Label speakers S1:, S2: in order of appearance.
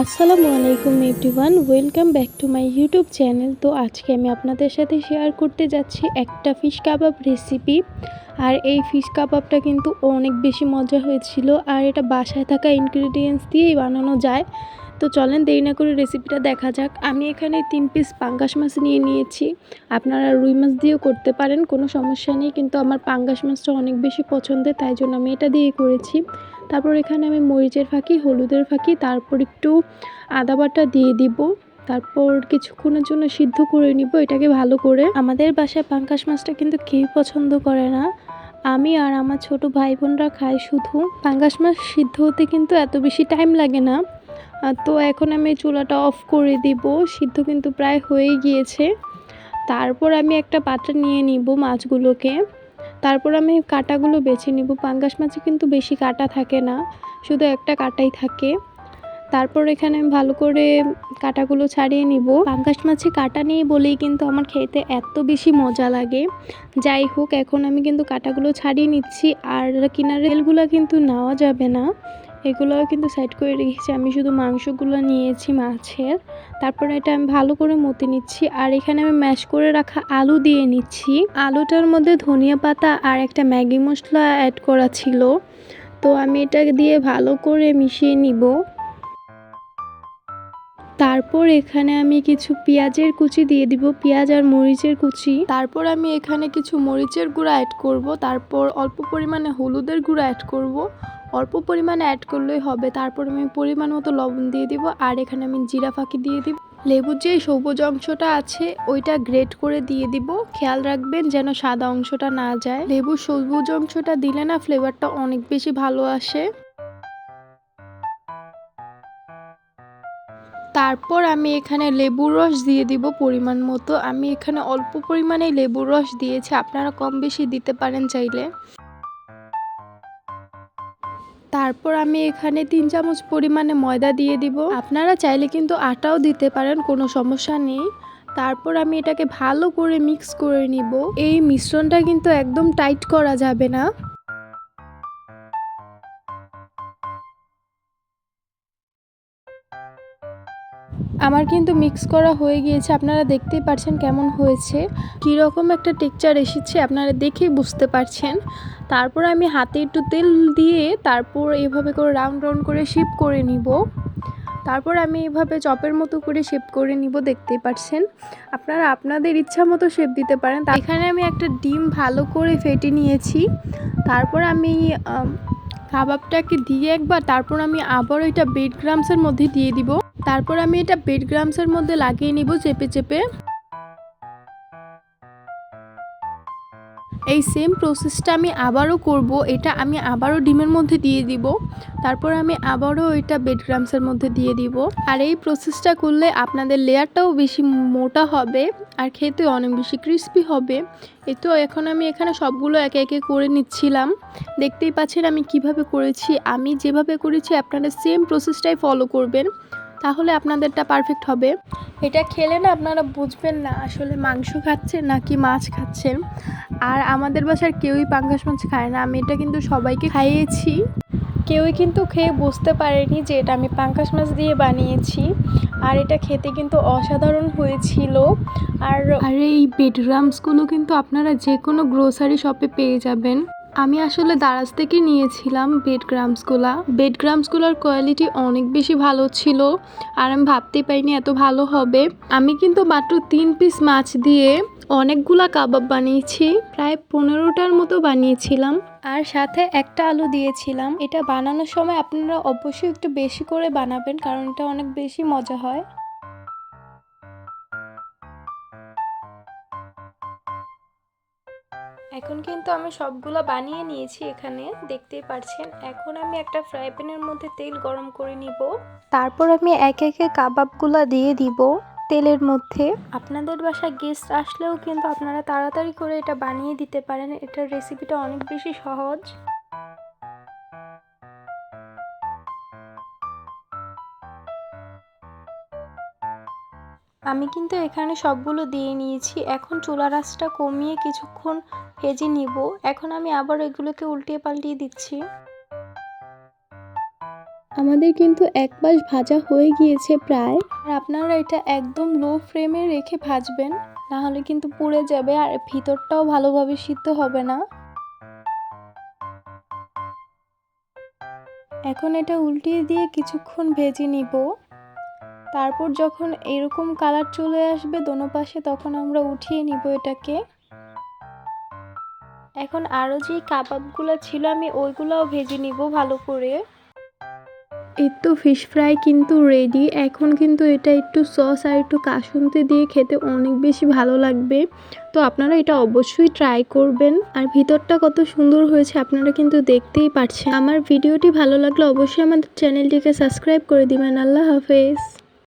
S1: আসসালামু আলাইকুম everyone, welcome back to my YouTube channel. তো আজকে আমি আপনাদের সাথে শেয়ার করতে যাচ্ছি একটা ফিশ কাবাব রেসিপি। আর এই ফিশ কাবাবটা কিন্তু অনেক বেশি মজা হয়েছিল। আর এটা বাসায় থাকা ইনগ্রিডিয়েন্টস দিয়েই বানানো যায়। তো চলেন দেরি না করে রেসিপিটা দেখা যাক। আমি এখানে তিন পিস পাঙ্গাস মাছ নিয়ে নিয়েছি। আপনারা রুই মাছ দিয়েও করতে পারেন, কোনো সমস্যা নেই। কিন্তু আমার পাঙ্গাস মাছটা অনেক বেশি পছন্দের, তাই জন্য আমি এটা দিয়ে করেছি। তারপর এখানে আমি মরিচের ফাঁকি হলুদের ফাঁকি তারপর একটু আদা বাটা দিয়ে দিব। তারপর কিছুক্ষণের জন্য সিদ্ধ করে নিব এটাকে ভালো করে। আমাদের বাসায় পাঙ্কাশ মাছটা কিন্তু কেউ পছন্দ করে না। আমি আর আমার ছোট ভাই বোনরা খাই শুধু। পাঙ্গাস মাছ সিদ্ধ হতে কিন্তু এত বেশি টাইম লাগে না। তো এখন আমি চুলাটা অফ করে দিব। সিদ্ধ কিন্তু প্রায় হয়েই গিয়েছে। তারপর আমি একটা পাত্রে নিয়ে নিব মাছগুলোকে। তারপর আমি কাটাগুলো বেছে নিব। পাঙ্গাস মাছে কিন্তু বেশি কাটা থাকে না, শুধু একটা কাটাই থাকে। তারপর এখানে ভালো করে কাটাগুলো ছাড়িয়ে নিব। পাঙ্গাস মাছে কাটা নেই বলেই কিন্তু আমার খেতে এত বেশি মজা লাগে। যাই হোক, এখন আমি কিন্তু কাটাগুলো ছাড়িয়ে নিচ্ছি, আর কিনারে তেলগুলো কিন্তু নেওয়া যাবে না। এগুলোও কিন্তু সাইড করে রেখেছি। আমি শুধু মাংসগুলো নিয়েছি মাছের। তারপরে এটা আমি ভালো করে মতে নিচ্ছি। আর এখানে আমি ম্যাশ করে রাখা আলু দিয়ে নিচ্ছি। আলুটার মধ্যে ধনিয়া পাতা আর একটা ম্যাগি মশলা অ্যাড করা ছিল। তো আমি এটা দিয়ে ভালো করে মিশিয়ে নিব। তারপর এখানে আমি কিছু পেঁয়াজের কুচি দিয়ে দিব, পেঁয়াজ আর মরিচের কুচি। তারপর আমি এখানে কিছু মরিচের গুঁড়া অ্যাড করব। তারপর অল্প পরিমাণে হলুদের গুঁড়া অ্যাড করব। অল্প পরিমাণে অ্যাড করলেই হবে। তারপর আমি পরিমাণ মতো লবণ দিয়ে দিব আর এখানে আমি জিরা ফাঁকি দিয়ে দিব। লেবুর যে সবুজ অংশটা আছে, ওইটা গ্রেট করে দিয়ে দিব। খেয়াল রাখবেন যেন সাদা অংশটা না যায়। লেবুর সবুজ অংশটা দিলে না ফ্লেভারটা অনেক বেশি ভালো আসে। তারপর আমি এখানে লেবুর রস দিয়ে দিব পরিমাণ মতো। আমি এখানে অল্প পরিমাণে লেবুর রস দিয়েছি। আপনারা কম বেশি দিতে পারেন চাইলে। তারপর আমি এখানে তিন চামচ পরিমাণে ময়দা দিয়ে দিব। আপনারা চাইলে কিন্তু আটাও দিতে পারেন, কোনো সমস্যা নেই। তারপর আমি এটাকে ভালো করে মিক্স করে নিব। এই মিশ্রণটা কিন্তু একদম টাইট করা যাবে না। আমার কিন্তু মিক্স করা হয়ে গিয়েছে। আপনারা দেখতেই পাচ্ছেন কেমন হয়েছে। কীরকম একটা টেক্সচার এসেছে আপনারা দেখেই বুঝতে পারছেন। তারপর আমি হাতে একটু তেল দিয়ে তারপর এভাবে করে রাউন্ড রাউন্ড করে শেপ করে নিব। তারপর আমি এভাবে চপের মতো করে শেপ করে নিব, দেখতেই পাচ্ছেন আপনারা আপনাদের ইচ্ছা মতো শেপ দিতে পারেন। এখানে আমি একটা ডিম ভালো করে ফেটে নিয়েছি। তারপর আমি কাবাবটাকে দিয়ে একবার, তারপর আমি আবার ওইটা বেড গ্রামসের মধ্যে দিয়ে দিব। তারপর আমি এটা বেড গ্রামসের মধ্যে লাগিয়ে নিব চেপে চেপে। এই সেম প্রসেসটা আমি আবারও করব, এটা আমি আবারও ডিমের মধ্যে দিয়ে দিব। তারপর আমি আবারও এটা বেড গ্রামসের মধ্যে দিয়ে দিব। আর এই প্রসেসটা করলে আপনাদের লেয়ারটাও বেশি মোটা হবে, আর খেতে অনেক বেশি ক্রিস্পি হবে। এই তো এখন আমি এখানে সবগুলো একে একে করে নিচ্ছিলাম। দেখতেই পাচ্ছেন আমি কীভাবে করেছি। আমি যেভাবে করেছি আপনারা সেম প্রসেসটাই ফলো করবেন। তাহলে আপনাদেরটা পারফেক্ট হবে। এটা খেলে না আপনারা বুঝবেন না আসলে মাংস খাচ্ছেন নাকি মাছ খাচ্ছেন আর আমাদের বাসার কেউই পাঙ্গাস মাছ খায় না। আমি এটা কিন্তু সবাইকে খাইয়েছি। কেউই কিন্তু খেয়ে বুঝতে পারেনি যে এটা আমি পাঙ্কাশ মাছ দিয়ে বানিয়েছি। আর এটা খেতে কিন্তু অসাধারণ হয়েছিল। আর আর এই বেডরামসগুলো কিন্তু আপনারা যে কোনো গ্রোসারি শপে পেয়ে যাবেন। আমি আসলে দারাজ থেকে নিয়েছিলাম বেড গ্রামসগুলা বেড গ্রামসগুলোর কোয়ালিটি অনেক বেশি ভালো ছিল আর আমি ভাবতেই পারিনি এত ভালো হবে। আমি কিন্তু মাত্র তিন পিস মাছ দিয়ে অনেকগুলা কাবাব বানিয়েছি, প্রায় পনেরোটার মতো বানিয়েছিলাম। আর সাথে একটা আলু দিয়েছিলাম। এটা বানানোর সময় আপনারা অবশ্যই একটু বেশি করে বানাবেন, কারণ এটা অনেক বেশি মজা হয়। এখন কিন্তু আমি সবগুলো বানিয়ে নিয়েছি এখানে, দেখতেই পারছেন। এখন আমি একটা ফ্রাই প্যানের মধ্যে তেল গরম করে নিব। তারপর আমি এক একে কাবাবগুলো দিয়ে দিব তেলের মধ্যে। আপনাদের বাসায় গেস্ট আসলেও কিন্তু আপনারা তাড়াতাড়ি করে এটা বানিয়ে দিতে পারেন। এটার রেসিপিটা অনেক বেশি সহজ। আমি কিন্তু এখানে সবগুলো দিয়ে নিয়েছি। এখন চুলা রাসটা কমিয়ে কিছুক্ষণ ভেজে নিব। এখন আমি আবার এগুলোকে উল্টিয়ে পাল্টিয়ে দিচ্ছি। আমাদের কিন্তু এক পাশ ভাজা হয়ে গিয়েছে প্রায়। আর আপনারা এটা একদম লো ফ্লেমে রেখে ভাজবেন। না হলে কিন্তু পুড়ে যাবে আর ভিতরটাও ভালোভাবে সিদ্ধ হবে না। এখন এটা উল্টিয়ে দিয়ে কিছুক্ষণ ভেজে নিব। তারপর যখন এরকম কালার চলে আসবে দোনো পাশে, তখন আমরা উঠিয়ে নিব এটাকে। এখন আরও যে কাবাবগুলো ছিল, আমি ওইগুলোও ভেজে নিব ভালো করে। এই তো ফিশ ফ্রাই কিন্তু রেডি এখন কিন্তু এটা একটু সস আর একটু কাসুন্দি দিয়ে খেতে অনেক বেশি ভালো লাগবে। তো আপনারা এটা অবশ্যই ট্রাই করবেন। আর ভিতরটা কত সুন্দর হয়েছে, আপনারা কিন্তু দেখতেই পাচ্ছেন আমার ভিডিওটি ভালো লাগলে অবশ্যই আমাদের চ্যানেলটিকে সাবস্ক্রাইব করে দিবেন। আল্লাহ হাফেজ।